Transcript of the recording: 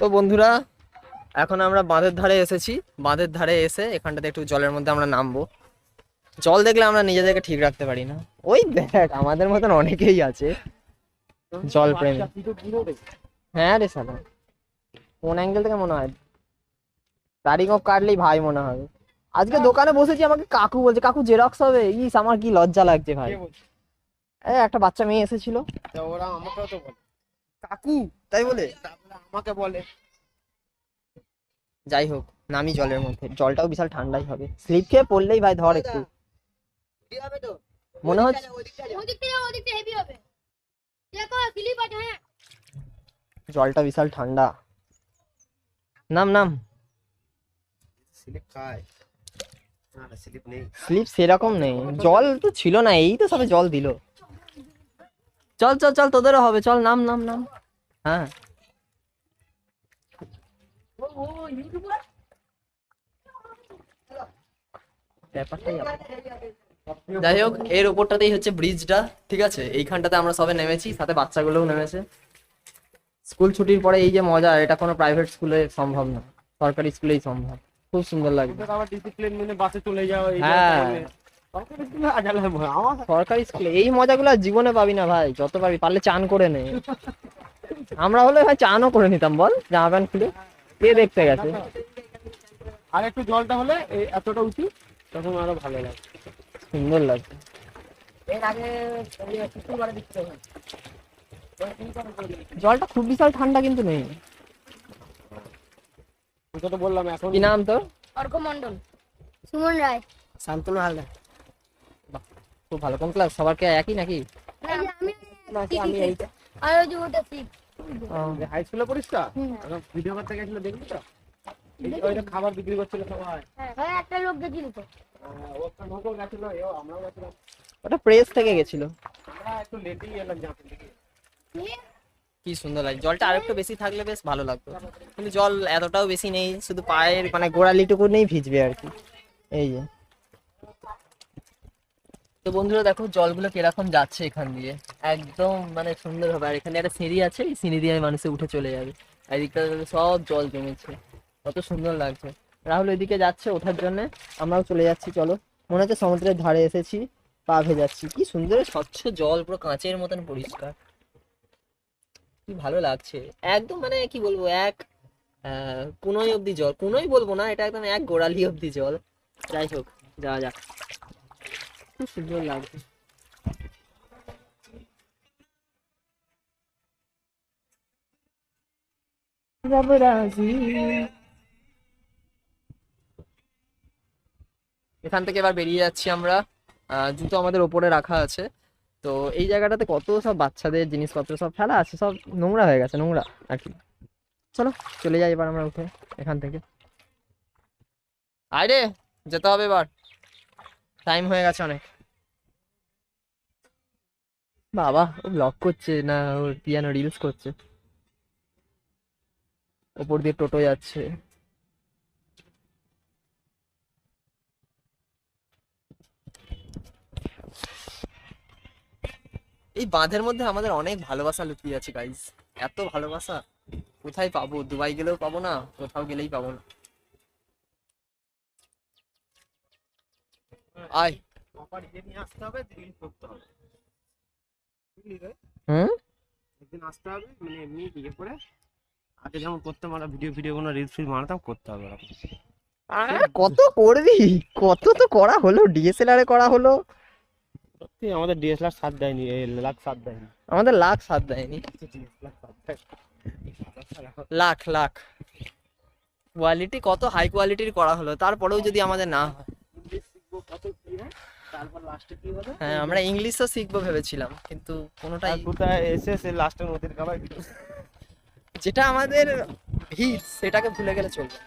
তো বন্ধুরা এখন আমরা বাঁধের ধারে এসেছি। বাঁধের ধারে এসে এখানটাতে একটু জলের মধ্যে আমরা নামবো। জল দেখলে আমরা নিজেদেরকে ঠিক রাখতে পারি না। ওই দেখ আমাদের মতন অনেকেই আছে। জল প্রেমী। হ্যাঁ রে সালা কোন অ্যাঙ্গেল থেকে মনে হয়? তারিখ কাটলেই ভাই মনে হবে আজকে দোকানে বসেছি আমাকে কাকু বলছে কাকু জেরক্স হবে? ইস আমার কি লজ্জা লাগছে ভাই। একটা বাচ্চা মেয়ে এসেছিল। ওরা আমাকেও তো বলে। কাকু তাই বলে? তারপরে আমাকে বলে যাই হোক নামি জলের মধ্যে। জলটাও বিশাল ঠান্ডাই হবে। স্লিপ খেয়ে পড়লেই ভাই ধর একটু। মনে হচ্ছে জলটা বিশাল ঠান্ডা। নাম নাম। স্লিপ সেরকম নেই। জল তো ছিল না এই তো সবে জল দিল। চল চল চল তোদেরও হবে। চল নাম নাম নাম। হ্যাঁ। যাই হোক এর উপরটাতেই হচ্ছে ব্রিজটা ঠিক আছে? এইখানটাতে আমরা সবে নেমেছি সাথে বাচ্চাগুলোও নেমেছে। স্কুল ছুটির পরে এই যে মজা এটা কোনো প্রাইভেট স্কুলে সম্ভব না। সরকারি স্কুলেই সম্ভব। খুব সুন্দর লাগবে। ওদের ডিসিপ্লিন মেনে বাসে চলে যাও হ্যাঁ। সরকারি স্কুলে এই মজাগুলো জীবনে পাবি না ভাই যত পাবি পারলে চান করে নে। আমরা হলে ভাই চানও করে নিতাম বল জামা প্যান্ট খুলে। কে দেখতে গেছে? আর একটু জলটা হলে এতটা উঁচু তখন আরও ভালো লাগে। সুন্দর লাগছে। জলটা খুব বিশাল ঠান্ডা কিন্তু নেই। তো বললাম এখন কি নাম তোর? অর্ক মন্ডল সুমন রায়। শান্তনু হালদার। খুব ভালো। কোন ক্লাস সবারকে একই নাকি? আমি আমি এইটা আর ওই যে ওটা শিখ হাই স্কুলে পড়িস তো? ভিডিও করতে গেছিল দেখলি তো? ওইটা খাবার বিক্রি করছিল সবাই। হ্যাঁ একটা লোক গেছিল তো। লোকও গেছিল এও আমরাও গেছিলাম। ওটা প্রেস থেকে গেছিল। আমরা একটু লেটেই এলাম জানতে থেকে কি? সুন্দর লাগে জলটা আরেকটু বেশি থাকলে বেশ ভালো লাগতো। কিন্তু জল এতটাও বেশি নেই শুধু পায়ের মানে গোড়ালিটুকু নেই ভিজবে আর কি। এই যে। তো বন্ধুরা দেখো, জলগুলো কীরকম যাচ্ছে এখান দিয়ে। একদম মানে সুন্দর হবে আর এখানে একটা সিঁড়ি আছে, এই সিঁড়ি দিয়ে মানুষে উঠে চলে যাবে। আর এদিকটা সব জল জমেছে। কত সুন্দর লাগছে। রাহুল এদিকে যাচ্ছে ওঠার জন্য। আমরাও চলে যাচ্ছি, চলো। মনে হচ্ছে সমুদ্রের ধারে এসেছি, পা ভেজাচ্ছি। কি সুন্দর, স্বচ্ছ জল, পুরো কাঁচের মতন পরিষ্কার। কি ভালো লাগছে। একদম মানে কি বলব, এক কুনোই অব্দি জল, কুনোই বলব না, এটা একদম এক গোড়ালি অব্দি জল। যাই হোক, যাওয়া যাক। খুব সুন্দর লাগছে এখান থেকে এবার বেরিয়ে যাচ্ছি আমরা। জুতো আমাদের ওপরে রাখা আছে। তো এই জায়গাটাতে কত সব বাচ্চাদের জিনিসপত্র সব ফেলা আছে? সব নোংরা হয়ে গেছে নোংরা আর কি চলো চলে যাই এবার আমরা উঠে এখান থেকে। আয় রে যেতে হবে এবার। টাইম হয়ে গেছে অনেক। বাবা ও ব্লগ করছে না ওর পিয়ানো রিলস করছে। ওপর দিয়ে টোটো যাচ্ছে। এই বাঁধের মধ্যে আমাদের অনেক ভালোবাসা লুকিয়ে আছে গাইস এত ভালোবাসা কোথায় পাবো? দুবাই গেলেও পাবো না কোথাও গেলেই পাবো না। আয়। আবার ইয়ে নিয়ে আসতে হবে রিল করতে হবে। বুঝলি রে? হুম? একদিন আসতে হবে মানে এমনি ইয়ে করে আগে যেমন করতাম আমরা ভিডিও ভিডিও কোনো রিলস ফিল বানাতাম করতে হবে আরে কত করবি? কত তো করা হলো ডিএসএলআর এ করা হলো। সত্যি আমাদের ডিএসএলআর সাথ দেয়নি লাখ সাথ দেয়নি। আমাদের লাখ সাথ দেয়নি। লাখ লাখ। কোয়ালিটি কত হাই কোয়ালিটির করা হলো তারপরেও যদি আমাদের না হয়। কত হয় তারপর লাস্টে কি হবে হ্যাঁ আমরা ইংলিশও শিখব ভেবেছিলাম কিন্তু কোনোটাই কোথায় এসে সে লাস্টে নদীর যেটা আমাদের ভিত সেটাকে ভুলে গেলে চলবে।